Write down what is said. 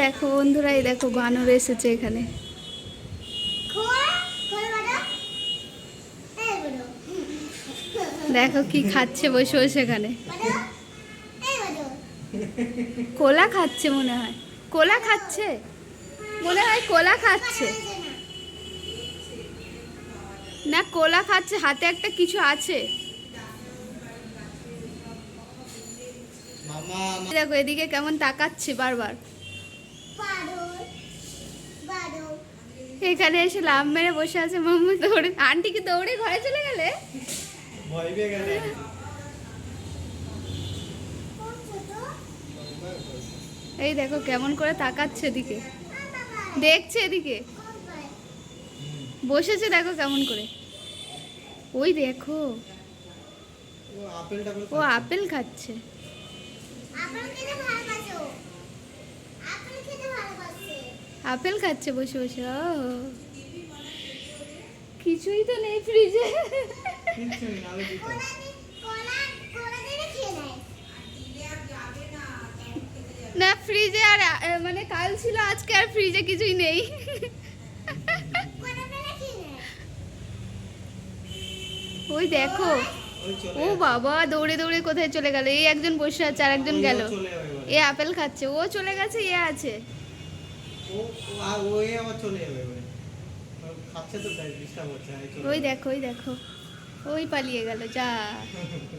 দেখো বন্ধুরা এই দেখো বানর এসেছে এখানে। দেখো কি খাচ্ছে বসে বসে এখানে। কোলা খাচ্ছে মনে হয়। কোলা খাচ্ছে? মনে হয় কোলা খাচ্ছে। না কোলা খাচ্ছে হাতে একটা কিছু আছে। দেখো এদিকে কেমন তাকাচ্ছে বারবার। এখানে এসে লাভ মেরে বসে আছে মাম্মা দৌড়ে। আন্টি কি দৌড়ে ঘরে চলে গেলে? ভয় পেয়ে গেলে। এই দেখো কেমন করে তাকাচ্ছে এদিকে। দেখছে এদিকে। বসেছে দেখো কেমন করে। ওই দেখো। ও আপেল টাপেল ও আপেল খাচ্ছে। আপেল খাচ্ছে বসে বসে ও। কিছুই তো নেই ফ্রিজে। না ফ্রিজে আর মানে কাল ছিল আজকে আর ফ্রিজে কিছুই নেই। ওই দেখো। ও বাবা দৌড়ে দৌড়ে কোথায় চলে গেল? এই একজন বসে আছে আর একজন গেল। এ আপেল খাচ্ছে ও চলে গেছে এ আছে। ও ও- আর ওই আবার চলে যাবে খাচ্ছে তো তাই ডিস্টার্ব হচ্ছে ওই দেখো ওই দেখো। ওই পালিয়ে গেল যা।